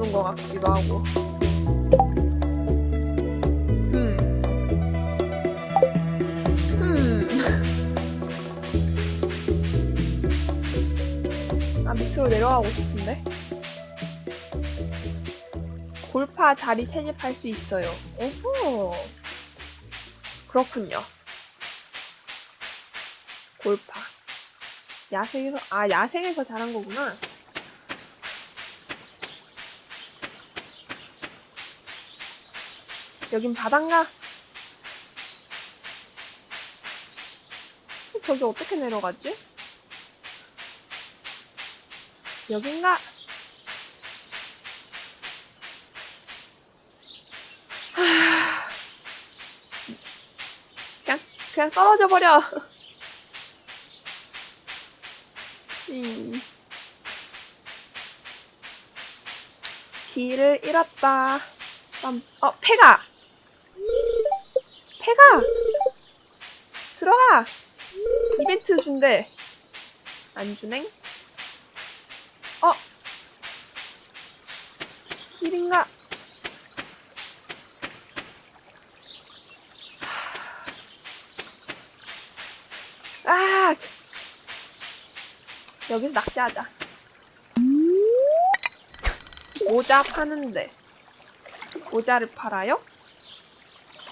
잡은 것 같기도 하고. 아, 밑으로 내려가고 싶은데? 골파 자리 채집할 수 있어요. 오호. 그렇군요. 골파. 야생에서, 아, 야생에서 자란 거구나. 여긴 바다인가? 저기 어떻게 내려가지? 여긴가? 하... 그냥, 그냥 떨어져 버려. 이... 길을 잃었다. 빰. 어, 폐가! 폐가! 들어가! 이벤트 준대. 안 주냉? 어? 길인가? 아! 여기서 낚시하자. 모자 파는데. 모자를 팔아요?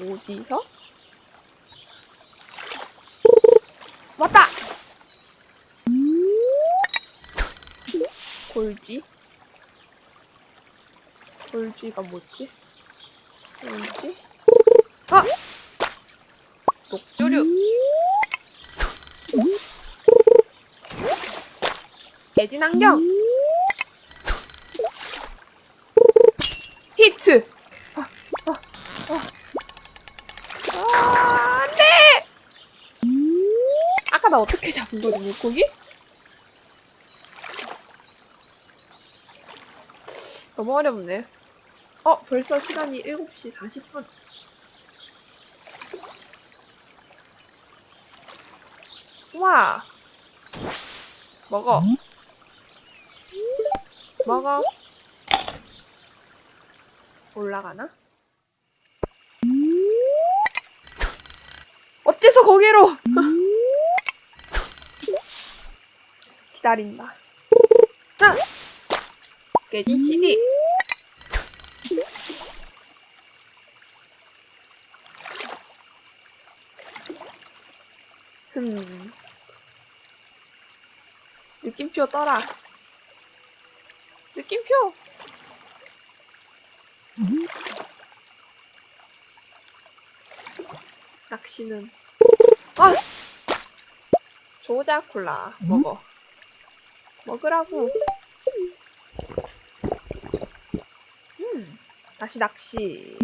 어디서? 왔다! 골쥐? 골쥐가 뭐지? 골쥐? 아! 녹조류! 대진안경! 히트! 아, 아, 아. 아, 나 어떻게 잡은 거지, 물고기? 너무 어렵네. 어, 벌써 시간이 7시 40분. 와! 먹어. 먹어. 올라가나? 어째서 거기로! 기다린다. 하! 깨진 CD. 흠. 느낌표 떠라. 느낌표! 낚시는. 아! 조자 콜라. 먹어. 먹으라고. 음. 다시 낚시.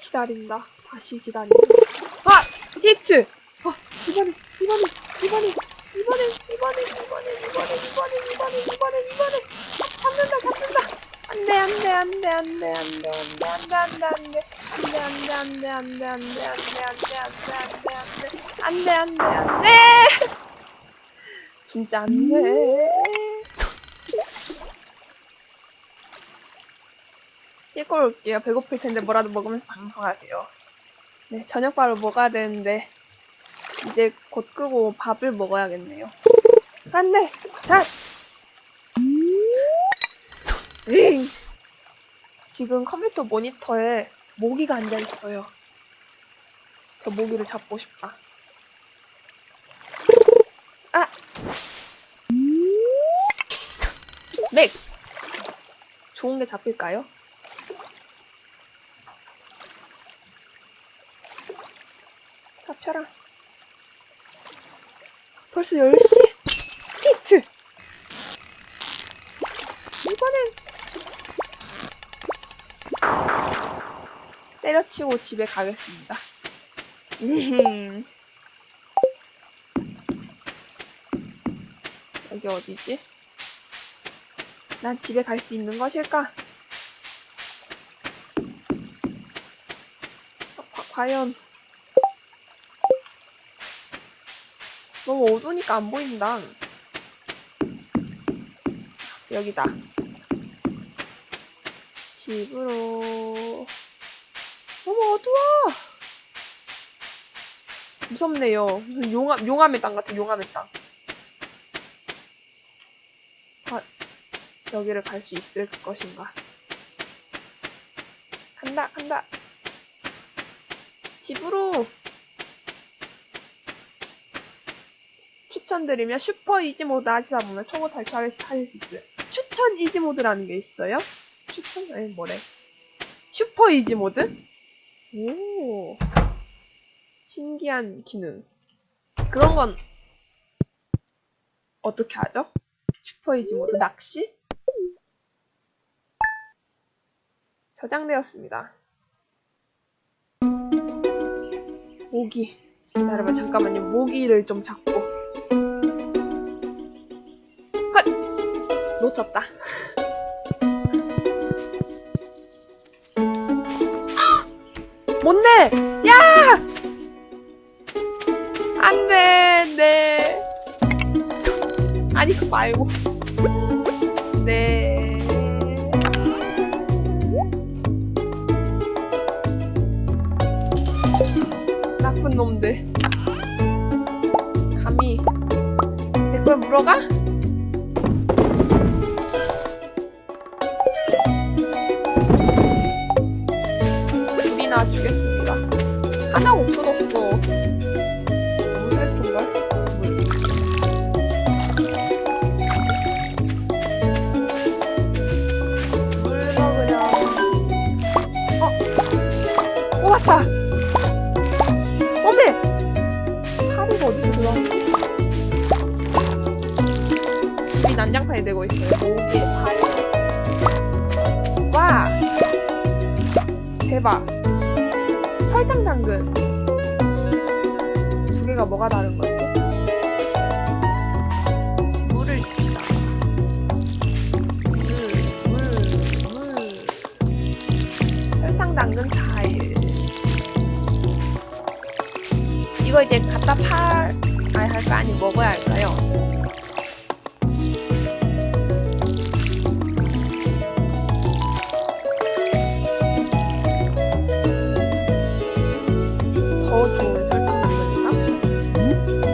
기다린다. 다시 기다린다. 아! 히트! 아, 이번에, 이번에, 이번에, 이번에, 이번에, 이번에, 이번에, 이번에, 이번에, 이번에, 이번에. 잡는다, 잡는다. 안 돼, 안 돼, 안 돼, 안 돼, 안 돼, 안 돼, 안 돼, 안 돼, 안 돼. 안 돼, 안 돼, 안 돼, 안 돼, 안 돼, 안 돼, 안 돼, 안 돼, 안 돼, 안 돼, 안 돼, 안 돼, 안 돼. 진짜 안 돼. 씻고 올게요. 배고플 텐데 뭐라도 먹으면서 방송하세요. 네, 저녁밥을 먹어야 되는데 이제 곧 끄고 밥을 먹어야겠네요. 안 돼! 자! 응. 지금 컴퓨터 모니터에 모기가 앉아 있어요. 저 모기를 잡고 싶다. 아! 맥스! 좋은 게 잡힐까요? 잡혀라. 벌써 10시? 때려치고 집에 가겠습니다. 음. 여기 어디지? 난 집에 갈 수 있는 것일까? 과, 과연 너무 어두우니까 안 보인다. 여기다. 집으로. 너무 어두워! 무섭네요. 무슨 용암, 용암의 땅 같아, 용암의 땅. 아, 여기를 갈 수 있을 것인가. 간다, 간다. 집으로! 추천드리면 슈퍼 이지 모드 하시다 보면 초보 탈출을 하실 수 있어요. 추천 이지 모드라는 게 있어요? 추천? 아니, 뭐래. 슈퍼 이지 모드? 오. 신기한 기능. 그런 건 어떻게 하죠? 슈퍼 이지 모드 낚시? 저장되었습니다. 모기. 여러분 잠깐만요. 모기를 좀 잡고. 헛! 놓쳤다. 뭔데? 야! 안 돼, 네. 아니, 그거 말고. 네. 나쁜 놈들. 감히 내 걸 물어가? 뽑았다! 어메! 파리가 어디서 들어왔지? 집이 난장판이 되고 있어요. 모기의 발. 와! 대박. 설탕 당근. 두 개가 뭐가 다른 거지? 이거 이제 갖다 팔, 아니 할까? 아니 먹어야 할까요? 더 좋은 설탕 당근인가?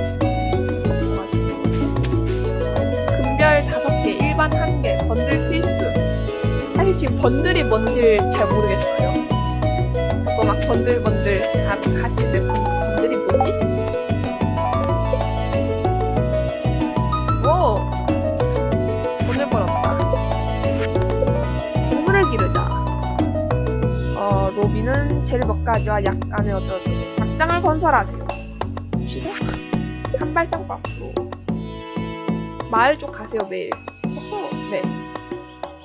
금별 다섯 개, 일반 한 개, 번들 필수. 사실 지금 번들이 뭔지 잘 모르겠어요. 그거 막 번들 번들 가, 가실 때 번- 번들이 뭐지? 오! 돈을 벌었다. 동물을 기르자. 어, 로비는 재를 먹가지와 약 안에 어쩌고 약장을 건설하세요. 쉬고 한 발짝 앞으로. 마을 쪽 가세요 매일. 어허, 네.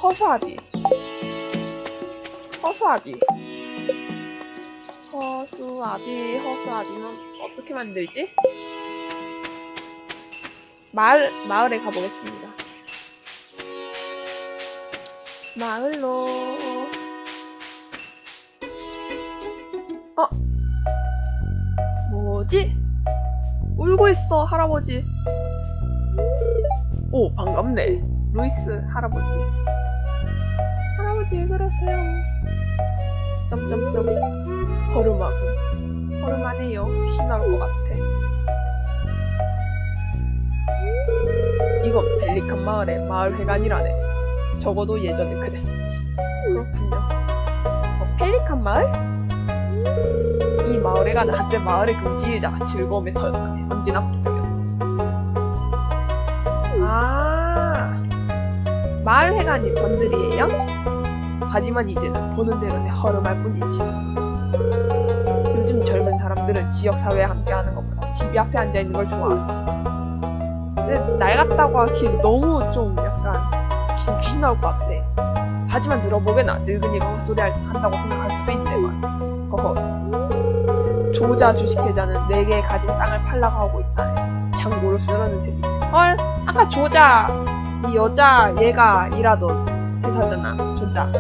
허수아비. 허수아비. 허수 아비, 허수 아비는 어떻게 만들지? 마을, 마을에 가보겠습니다. 마을로. 어? 뭐지? 울고 있어, 할아버지. 오, 반갑네. 루이스 할아버지. 할아버지, 왜 그러세요? 점점점. 허름하군. 허름하네요. 귀신 나올 것 같아. 이건 벨리칸 마을의 마을 회관이라네. 적어도 예전에 그랬었지. 그렇군요. 어, 펠리칸 마을? 이 가는 한때 마을의 금지이자 즐거움의 터였다네. 언제나 북적였지. 아, 마을 회관이 번들이에요? 하지만 이제는 보는 대로 내 허름할 뿐이지. 젊은 사람들은 지역사회에 함께하는 것보다 TV 앞에 앉아있는 걸 좋아하지. 근데 낡았다고 하기엔 너무 좀 약간 귀신, 나올 것 같아. 하지만 들어보게나 늙은이가 헛소리 할- 한다고 생각할 수도 있네만. 허허. 조자 주식회사는 4개의 가진 땅을 팔라고 하고 있다네. 장고를 수련하는 셈이지. 헐, 아까 조자, 이 여자 얘가 일하던 회사잖아. 조자.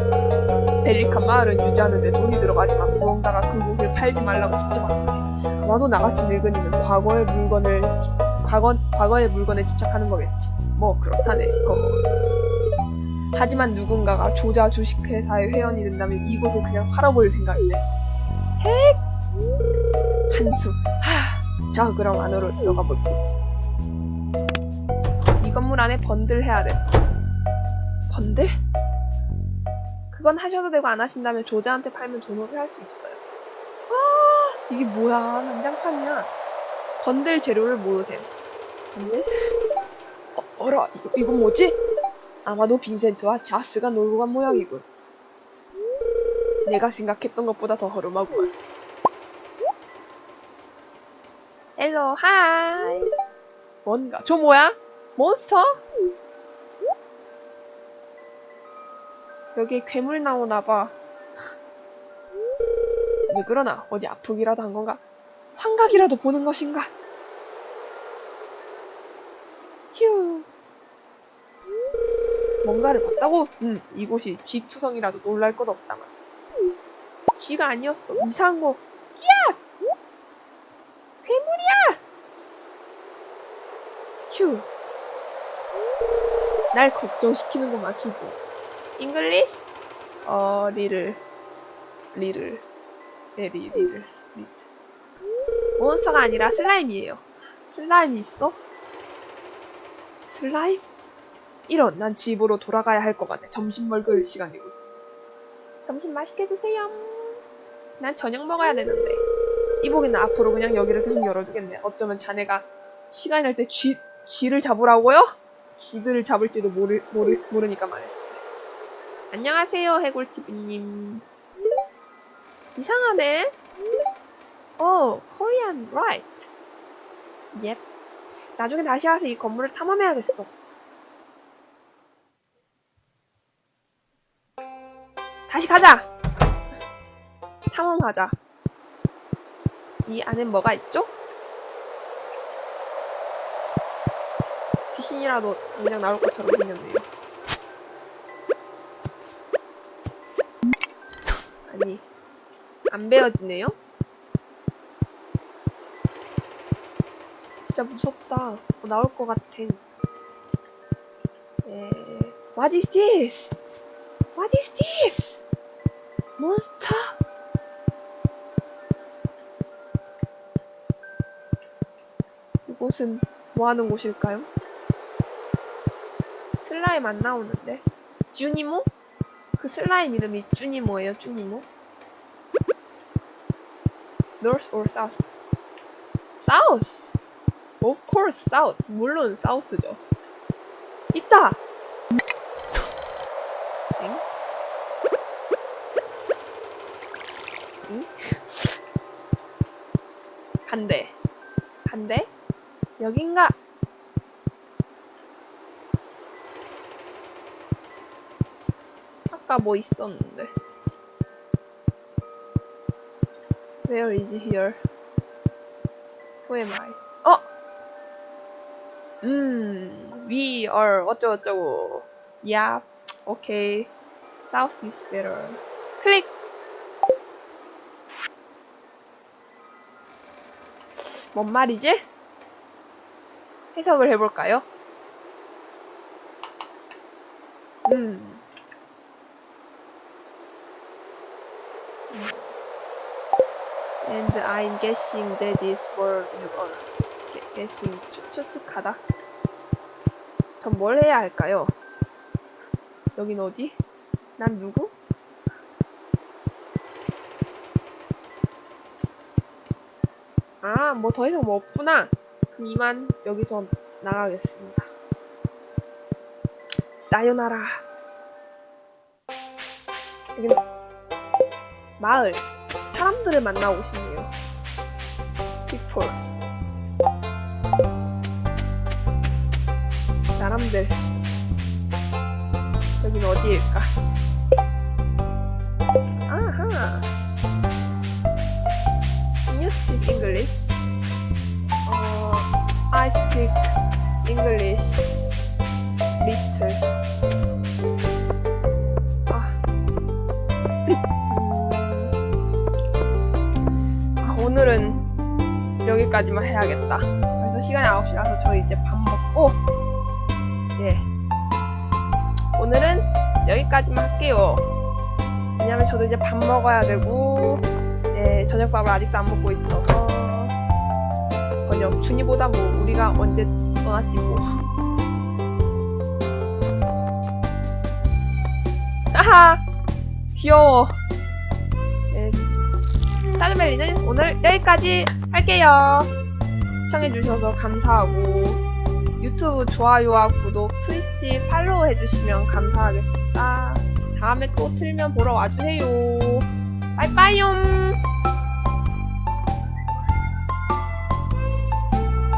벨리칸 마을은 유지하는데 돈이 들어가지만 무언가가 그곳을 팔지 말라고 숙제받았네. 아마도 나같이 늙은이는 과거의 물건을 과거, 과거의 물건에 집착하는 거겠지. 뭐, 그렇다네. 뭐. 하지만 누군가가 조자 주식회사의 회원이 된다면 이곳을 그냥 팔아버릴 생각이네. 핵! 한숨. 하. 자, 그럼 안으로 들어가 보지. 이 건물 안에 번들 해야 돼. 번들? 그건 하셔도 되고 안 하신다면 조자한테 팔면 돈으로 할 수 있어요. 아, 이게 뭐야? 난장판이야. 번들 재료를 됨? 번들? 어, 어라, 이거, 이건 뭐지? 아마도 빈센트와 자스가 놀고 간 모양이군. 내가 생각했던 것보다 더 허름하구만. 헬로, 하이. 뭔가, 저 뭐야? 몬스터? 여기 괴물 나오나봐. 왜 그러나? 어디 아프기라도 한 건가? 환각이라도 보는 것인가? 휴. 뭔가를 봤다고? 음, 이곳이 쥐투성이라도 놀랄 것 없다만. 쥐가 아니었어. 이상한 거. 야! 괴물이야! 휴. 날 걱정시키는구만, 수지. 잉글리시? 어, 리를. 리를. 네, 리, 리를. 리트. 몬스터가 아니라 슬라임이에요. 슬라임이 있어? 슬라임? 이런, 난 집으로 돌아가야 할 것 같네. 점심 먹을 시간이고. 점심 맛있게 드세요. 난 저녁 먹어야 되는데. 이보기는 앞으로 그냥 여기를 계속 열어두겠네. 어쩌면 자네가 시간이 날때 쥐, 쥐를 잡으라고요? 쥐들을 잡을지도 모르, 모르, 모르니까 말했어. 안녕하세요, 해골TV님. 이상하네? 어, Korean, right. 옙. 나중에 다시 와서 이 건물을 탐험해야겠어. 다시 가자! 탐험하자. 이 안엔 뭐가 있죠? 귀신이라도 당장 나올 것처럼 생겼네요. 안 베어지네요? 진짜 무섭다. 어, 나올 것 같아. 에... What is this? What is this? 몬스터? 이곳은 뭐 하는 곳일까요? 슬라임 안 나오는데. 주니모? 그 슬라임 이름이 쭈니모예요, 쭈니모? North or South? South! Of course, South. 물론 South죠. 있다! 엥? 응? 반대. 반대? 여긴가? 아까 뭐 있었는데. Where is here? Who am I? 어! 음, we are 어쩌고저쩌고. Yep, okay. South is better. 클릭! 뭔 말이지? 해석을 해볼까요? 음. I'm guessing that is for you all. 게- guessing 추, 추측하다. 전 뭘 해야 할까요? 여긴 어디? 난 누구? 아, 뭐 더 이상 뭐 없구나. 그럼 이만 여기서 나가겠습니다. 나요나라. 마을. 사람들을 만나고 싶네요. People. 사람들. 여긴 어디일까? 아하. Can you speak English? 어, I speak English little. 9시까지만 해야겠다. 그래서 시간이 9시라서 저희 이제 밥 먹고 예 오늘은 여기까지만 할게요. 왜냐면 저도 이제 밥 먹어야 되고 예 저녁밥을 아직도 안 먹고 있어서 번역 준이보다 뭐 우리가 언제 떠났지 뭐. 아하 귀여워. 네. 사르멜리는 오늘 여기까지 할게요. 시청해주셔서 감사하고, 유튜브 좋아요와 구독, 트위치 팔로우 해주시면 감사하겠습니다. 다음에 또 틀면 보러 와주세요. 빠이빠이용!